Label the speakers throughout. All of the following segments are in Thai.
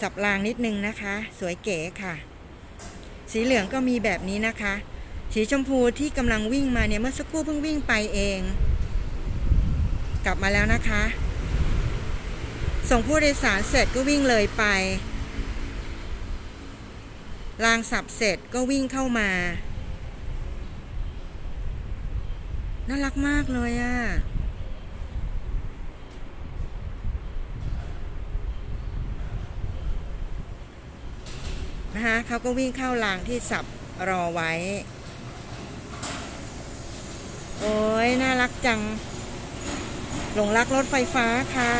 Speaker 1: สับรางนิดนึงนะคะ สวยเก๋ค่ะ สีเหลืองก็มีแบบนี้นะคะ สีชมพูที่กำลังวิ่งมาเนี่ยเมื่อสักครู่เพิ่งวิ่งไปเอง กลับมาแล้วนะคะ ส่งผู้โดยสารเสร็จก็วิ่งเลยไป รางสับเสร็จก็วิ่งเข้ามา น่ารักมากเลยอะ่ะ นะคะเขาก็วิ่งเข้ารางที่สับรอไว้ โอ้ยน่ารักจัง หลงรักรถไฟฟ้าค่ะ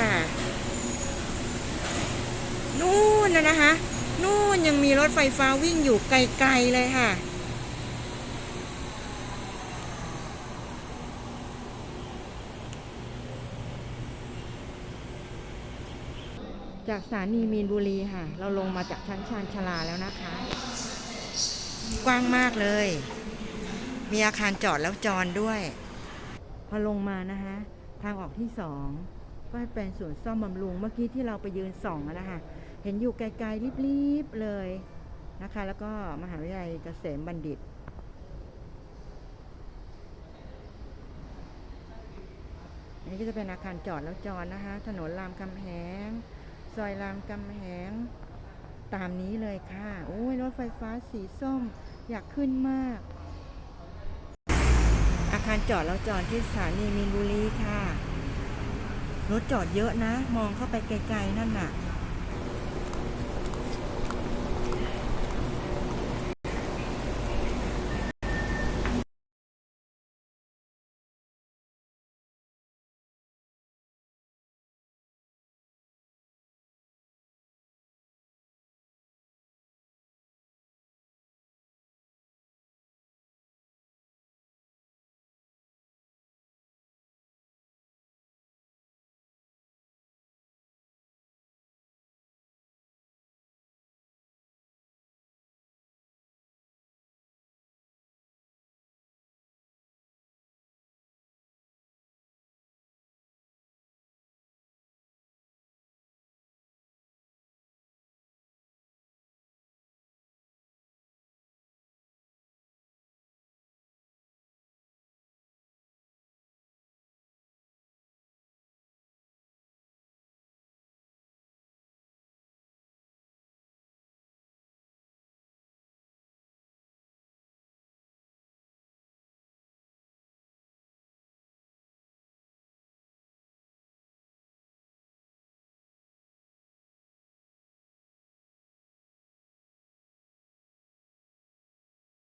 Speaker 1: นู่นนะนะคะ นู่นยังมีรถไฟฟ้าวิ่งอยู่ไกลๆเลยค่ะ จากสถานีมีนบุรีค่ะ เราลงมาจากชั้นชานชลาแล้วนะคะ กว้างมากเลย มีอาคารจอดแล้วจรด้วย พอลงมานะคะ ทางออกที่สองก็เป็นศูนซ่อมบำรุงเมื่อกี้ที่เราไปยืนส่องนะคะเห็นอยู่ไกลๆรีบๆเลยนะคะ แล้วก็มหาวิทยาลัยเกษมบัณฑิตอันนี้ก็จะเป็นอาคารจอดแล้วจรนะคะ ถนนรามคำแหง ซอยรามคำแหง ตามนี้เลยค่ะ โอ้ยรถไฟฟ้าสีส้มอยากขึ้นมาก อาคารจอดแล้วจอดที่สถานีมีนบุรีค่ะ รถจอดเยอะนะ มองเข้าไปไกลๆนั่นน่ะ